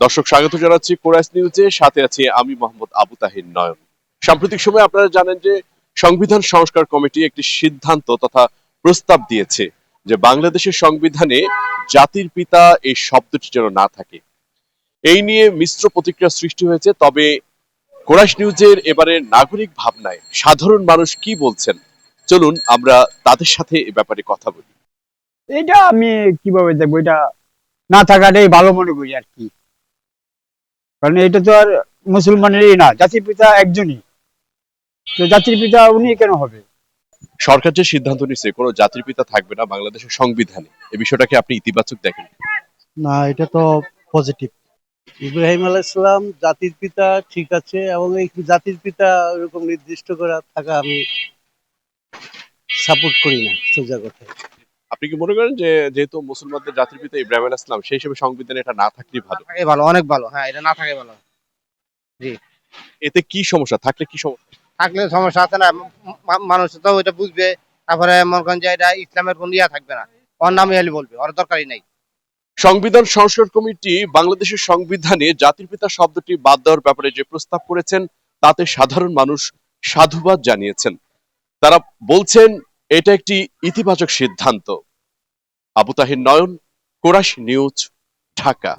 দর্শক, স্বাগত জানাচ্ছি কোরাস নিউজে। সাথে আছি আমি মোহাম্মদ আবু তাহির নয়ন। সাম্প্রতিক সময়ে আপনারা জানেন যে সংবিধান সংস্কার কমিটি একটি সিদ্ধান্ত তথা প্রস্তাব দিয়েছে যে বাংলাদেশের সংবিধানে জাতির পিতা এই শব্দটি যেন না থাকে। এই নিয়ে মিশ্র প্রতিক্রিয়া সৃষ্টি হয়েছে, তবে কোরাস নিউজের এবারে নাগরিক ভাবনায় সাধারণ মানুষ কি বলছেন? চলুন, আমরা তাদের সাথে এ ব্যাপারে কথা বলি। এটা আমি কীভাবে দেখব? এটা না থাকাটাই ভালো মনে করি আর কি। কারণ এটা তো আর মুসলমানেরই না জাতির পিতা একজনই। তো জাতির পিতা উনি কেন হবে? সরকার যে সিদ্ধান্ত নিচ্ছে কোনো জাতির পিতা থাকবে না বাংলাদেশের সংবিধানে এই বিষয়টাকে আপনি ইতিবাচক দেখেন? না এটা তো পজিটিভ ইব্রাহিম আলাইসালাম জাতির পিতা ঠিক আছে এবং এই জাতির পিতা ওরকম নির্দিষ্ট করা থাকা আমি সাপোর্ট করি না সোজা কথায়। আপনি কি মনে করেন যে যেহেতু মুসলমানদের জাতির পিতা ইব্রাহিম আলাইহিস সালাম সেই হিসেবে সংবিধানে এটা না থাকলেই ভালো? ভালো অনেক ভালো হ্যাঁ এটা না থাকে ভালো। জি। এতে কি সমস্যা? থাকলে কি সমস্যা? থাকলে সমস্যা আছে না মানুষ তো ওইটা বুঝবে তারপরে মনে করেন যে এটা ইসলামের কোন ইয়া থাকবে না ওর নামই খালি বলবে ওর দরকারই নাই। সংবিধান সংস্কার কমিটি বাংলাদেশের সংবিধানে জাতির পিতা শব্দটি বাদ দেওয়ার ব্যাপারে যে প্রস্তাব করেছেন তাতে সাধারণ মানুষ সাধুবাদ জানিয়েছেন। তারা বলছেন এটা একটি ইতিবাচক সিদ্ধান্ত। আবু তাহির নয়ন কোরাশ নিউজ ঢাকা।